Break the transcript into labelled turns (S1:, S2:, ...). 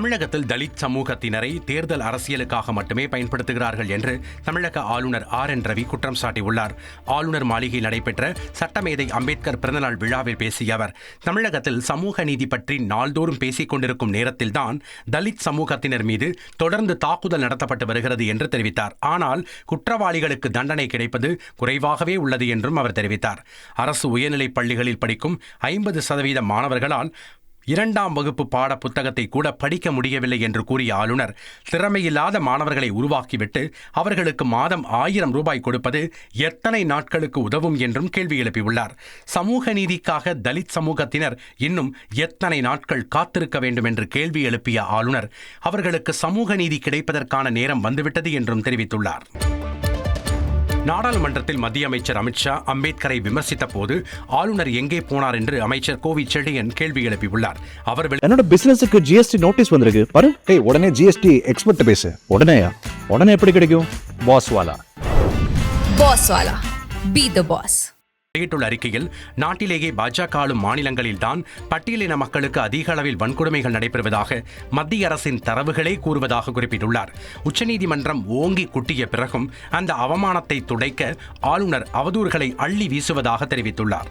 S1: தமிழகத்தில் தலித் சமூகத்தினரை தேர்தல் அரசியலுக்காக மட்டுமே பயன்படுத்துகிறார்கள் என்று தமிழக ஆளுநர் ஆர் என் ரவி குற்றம் சாட்டியுள்ளார். ஆளுநர் மாளிகையில் நடைபெற்ற சட்டமேதை அம்பேத்கர் பிறந்தநாள் விழாவில் பேசிய அவர் தமிழகத்தில் சமூக நீதி பற்றி நாள்தோறும் பேசிக் கொண்டிருக்கும் நேரத்தில்தான் தலித் சமூகத்தினர் மீது தொடர்ந்து தாக்குதல் நடத்தப்பட்டு வருகிறது என்று தெரிவித்தார். ஆனால் குற்றவாளிகளுக்கு தண்டனை கிடைப்பது குறைவாகவே உள்ளது என்றும் அவர் தெரிவித்தார். அரசு உயர்நிலைப் பள்ளிகளில் படிக்கும் ஐம்பது சதவீத மாணவர்களால் இரண்டாம் வகுப்பு பாட புத்தகத்தை கூட படிக்க முடியவில்லை என்று கூறிய ஆளுநர் திறமையில்லாத மாணவர்களை உருவாக்கிவிட்டு அவர்களுக்கு மாதம் ஆயிரம் ரூபாய் கொடுப்பது எத்தனை நாட்களுக்கு உதவும் என்றும் கேள்வி எழுப்பியுள்ளார். சமூக நீதிக்காக தலித் சமூகத்தினர் இன்னும் எத்தனை நாட்கள் காத்திருக்க வேண்டும் என்று கேள்வி எழுப்பிய ஆளுநர் அவர்களுக்கு சமூக நீதி கிடைப்பதற்கான நேரம் வந்துவிட்டது என்றும் தெரிவித்துள்ளார். நாடாளுமன்றத்தில் மத்திய அமைச்சர் அமித்ஷா அம்பேத்கரை விமர்சித்த போது ஆளுநர் எங்கே போனார் என்று அமைச்சர் கோவி செழியன் கேள்வி எழுப்பியுள்ளார். அவர்
S2: என்னோட பிசினஸுக்கு ஜிஎஸ்டி நோட்டீஸ் வந்திருக்கு. பாரு.
S3: டேய் உடனே ஜிஎஸ்டி எக்ஸ்பர்ட் பேசு.
S2: உடனேயா உடனே எப்படி கிடைக்கும்? Boss wala.
S4: Boss Wala. Be the boss.
S1: வெளியிட்டுள்ள அறிக்கையில் நாட்டிலேயே பாஜக ஆளும் மாநிலங்களில்தான் பட்டியலின மக்களுக்கு அதிக அளவில் வன்கொடுமைகள் நடைபெறுவதாக மத்திய அரசின் தரவுகளே கூறுவதாக குறிப்பிட்டுள்ளார். உச்சநீதிமன்றம் ஓங்கி குட்டிய பிறகும் அந்த அவமானத்தை துடைக்க ஆளுநர் அவதூறுகளை அள்ளி வீசுவதாக தெரிவித்துள்ளார்.